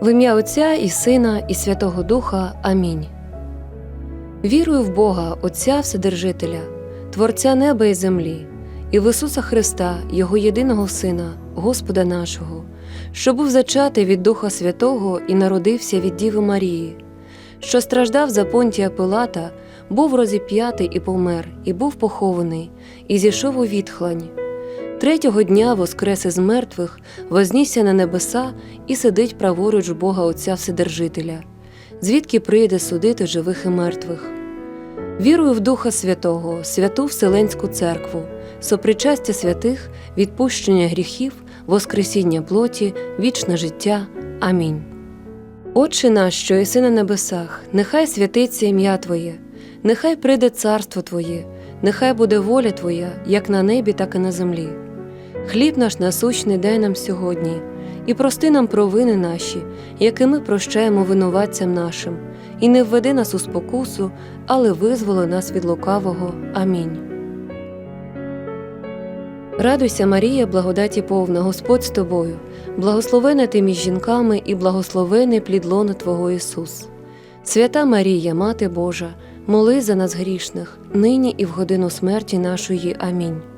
В ім'я Отця і Сина, і Святого Духа. Амінь. Вірую в Бога, Отця Вседержителя, Творця неба і землі, і в Ісуса Христа, Його єдиного Сина, Господа нашого, що був зачатий від Духа Святого і народився від Діви Марії, що страждав за понтія Пилата, був розіп'ятий і помер, і був похований, і зійшов у відхлань. Третього дня воскрес із мертвих, вознісся на небеса і сидить праворуч Бога Отця Вседержителя, звідки прийде судити живих і мертвих. Вірую в Духа Святого, святу Вселенську церкву, сопричастя святих, відпущення гріхів, воскресіння плоті, вічне життя. Амінь. Отче наш, що єси на небесах, нехай святиться ім'я Твоє, нехай прийде царство Твоє, нехай буде воля Твоя, як на небі, так і на землі. Хліб наш насущний дай нам сьогодні, і прости нам провини наші, які ми прощаємо винуватцям нашим, і не введи нас у спокусу, але визволи нас від лукавого. Амінь. Радуйся, Марія, благодаті повна, Господь з тобою, благословена ти між жінками і благословений плід лона Твого Ісус. Свята Марія, Мати Божа, моли за нас грішних, нині і в годину смерті нашої. Амінь.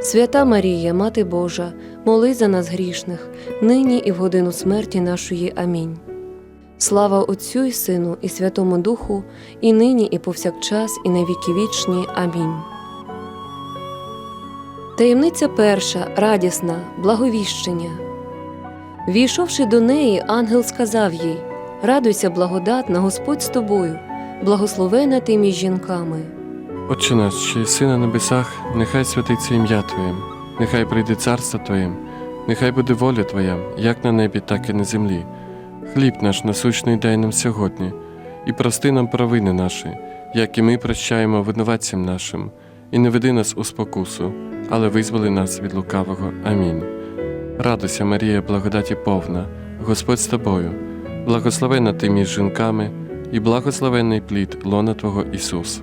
Свята Марія, Мати Божа, молись за нас грішних, нині і в годину смерті нашої. Амінь. Слава Отцю і Сину, і Святому Духу, і нині, і повсякчас, і на віки вічні. Амінь. Таємниця перша, радісна, благовіщення. Війшовши до неї, ангел сказав їй: Радуйся, благодатна, Господь з тобою, благословена ти між жінками. Отче наш, що єси на небесах, нехай святиться ім'я Твоє, нехай прийде царство Твоє, нехай буде воля Твоя, як на небі, так і на землі. Хліб наш насущний дай нам сьогодні, і прости нам провини наші, як і ми прощаємо винуватцям нашим, і не веди нас у спокусу, але визволи нас від лукавого. Амінь. Радуйся, Марія, благодаті повна, Господь з тобою, благословена ти між жінками, і благословений плід лона Твого Ісус.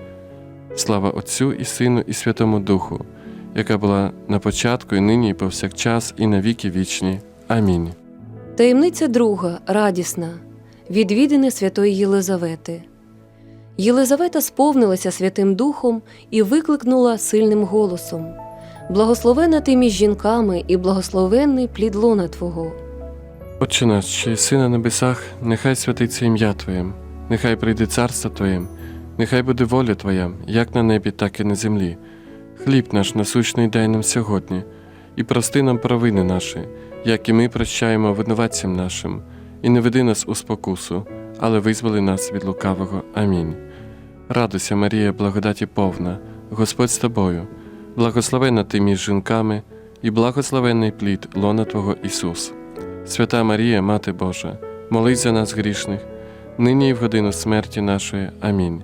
Слава Отцю і Сину, і Святому Духу, яка була на початку, і нині, і повсякчас, і на віки вічні. Амінь. Таємниця друга, радісна, відвідини святої Єлизавети. Єлизавета сповнилася Святим Духом і викликнула сильним голосом: Благословена ти між жінками і благословенний плід лона Твого. Отче наш, що єси на небесах, нехай святиться ім'я Твоє, нехай прийде царство Твоє, нехай буде воля Твоя, як на небі, так і на землі. Хліб наш насущний дай нам сьогодні, і прости нам провини наші, як і ми прощаємо винуватцям нашим, і не веди нас у спокусу, але визволи нас від лукавого. Амінь. Радуйся, Марія, благодаті повна, Господь з тобою, благословена ти між жінками, і благословений плід лона Твого Ісус. Свята Марія, Мати Божа, молись за нас грішних, нині і в годину смерті нашої. Амінь.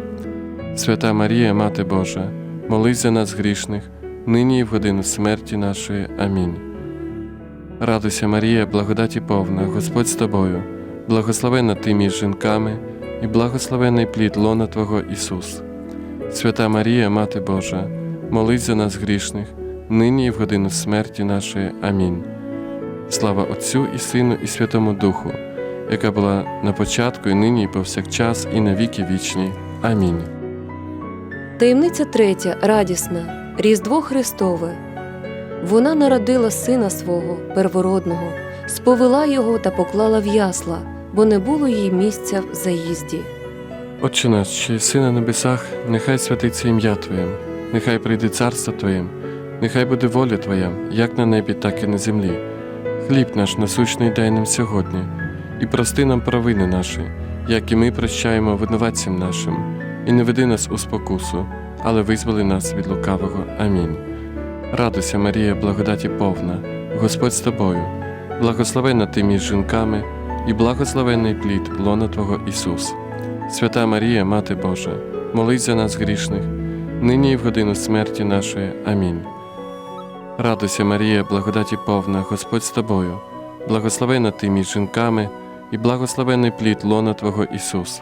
Свята Марія, Мати Божа, молись за нас грішних, нині і в годину смерті нашої. Амінь. Радуйся, Марія, благодаті повна, Господь з тобою, благословена ти між жінками, і благословений плід лона Твого Ісус. Свята Марія, Мати Божа, молись за нас грішних, нині і в годину смерті нашої. Амінь. Слава Отцю і Сину, і Святому Духу, яка була на початку, і нині, і повсякчас, і на віки вічні. Амінь. Таємниця третя, радісна, Різдво Христове. Вона народила сина свого, первородного, сповела його та поклала в ясла, бо не було їй місця в заїзді. Отче наш, що єси на небесах, нехай святиться ім'я Твоє, нехай прийде царство Твоє, нехай буде воля Твоя, як на небі, так і на землі. Хліб наш насущний дай нам сьогодні, і прости нам провини наші, як і ми прощаємо винуватцям нашим, і не веди нас у спокусу, але визволи нас від лукавого. Амінь. Радуйся, Марія, благодаті повна, Господь з тобою, благословена ти між жінками, і благословений плід лона Твого Ісус. Свята Марія, Мати Божа, молись за нас грішних, нині і в годину смерті нашої. Амінь. Радуйся, Марія, благодаті повна, Господь з тобою, благословена ти між жінками, і благословений плід лона Твого Ісус.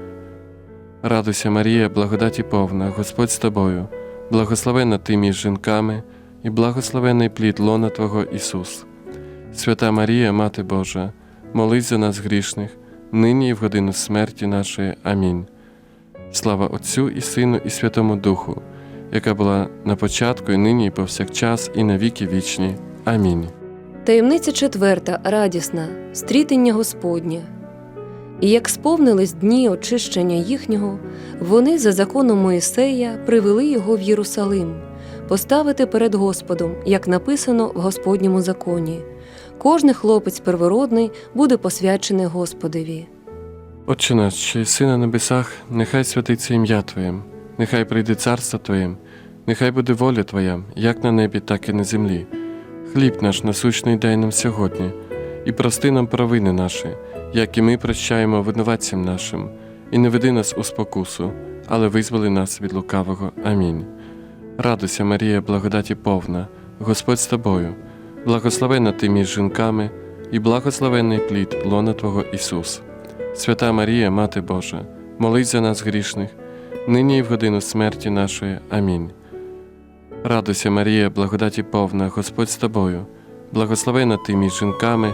Радуйся, Марія, благодаті повна, Господь з тобою, благословена ти між жінками, і благословенний плід лона Твого Ісус. Свята Марія, Мати Божа, молись за нас грішних, нині і в годину смерті нашої. Амінь. Слава Отцю і Сину, і Святому Духу, яка була на початку, і нині, і повсякчас, і на віки вічні. Амінь. Таємниця четверта, радісна, стрітення Господнє. І як сповнились дні очищення їхнього, вони за законом Моїсея привели його в Єрусалим, поставити перед Господом, як написано в Господньому законі. Кожний хлопець первородний буде посвячений Господеві. Отче наш, що єси на небесах, нехай святиться ім'я Твоє, нехай прийде царство Твоє, нехай буде воля Твоя, як на небі, так і на землі. Хліб наш насущний дай нам сьогодні, і прости нам провини наші, як і ми прощаємо винуватцям нашим, і не веди нас у спокусу, але визволи нас від лукавого. Амінь. Радуйся, Марія, благодаті повна, Господь з тобою, благословена ти між жінками, і благословенний плід лона Твого Ісус. Свята Марія, Мати Божа, молись за нас грішних, нині і в годину смерті нашої. Амінь. Радуйся, Марія, благодаті повна, Господь з тобою, благословена ти між жінками,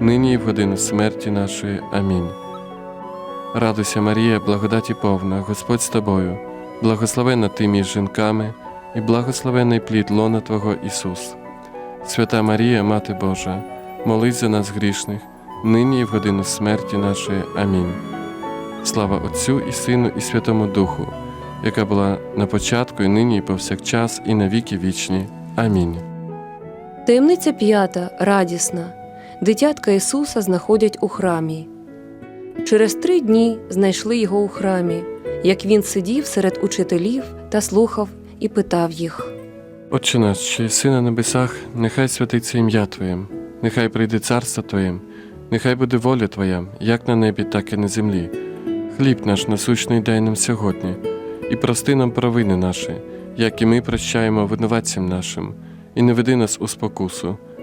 нині і в годину смерті нашої. Амінь. Радуйся, Марія, благодаті повна, Господь з тобою, благословена ти між жінками, і благословений плід лона Твого Ісус. Свята Марія, Мати Божа, молись за нас грішних, нині і в годину смерті нашої. Амінь. Слава Отцю і Сину, і Святому Духу, яка була на початку, і нині, і повсякчас, і на віки вічні. Амінь. Таємниця п'ята радісна. Дитятка Ісуса знаходять у храмі. Через три дні знайшли його у храмі, як він сидів серед учителів та слухав і питав їх. Отче наш, що єси на небесах, нехай святиться ім'я Твоє, нехай прийде царство Твоє, нехай буде воля Твоя, як на небі, так і на землі. Хліб наш насущний дай нам сьогодні, і прости нам провини наші, як і ми прощаємо винуватцям нашим, і не веди нас у спокусу,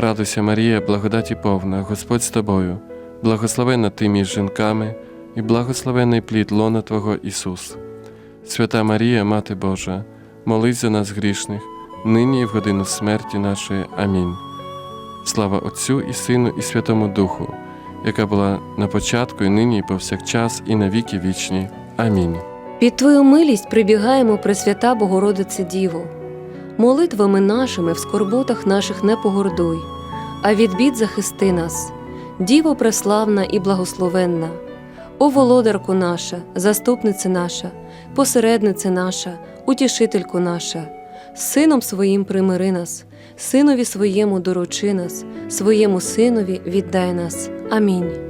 Радуйся, Марія, благодаті повна, Господь з тобою, благословена ти між жінками, і благословений плід лона Твого Ісус. Свята Марія, Мати Божа, молись за нас грішних, нині і в годину смерті нашої. Амінь. Слава Отцю і Сину, і Святому Духу, яка була на початку, і нині, і повсякчас, і на віки вічні. Амінь. Під Твою милість прибігаємо, Пресвята Богородице Діво. Молитвами нашими в скорботах наших не погордуй, а від бід захисти нас, Діво преславна і благословенна, О володарку наша, заступниця наша, посередниця наша, утішительку наша, Сином своїм примири нас, Синові своєму доручи нас, своєму Синові віддай нас. Амінь.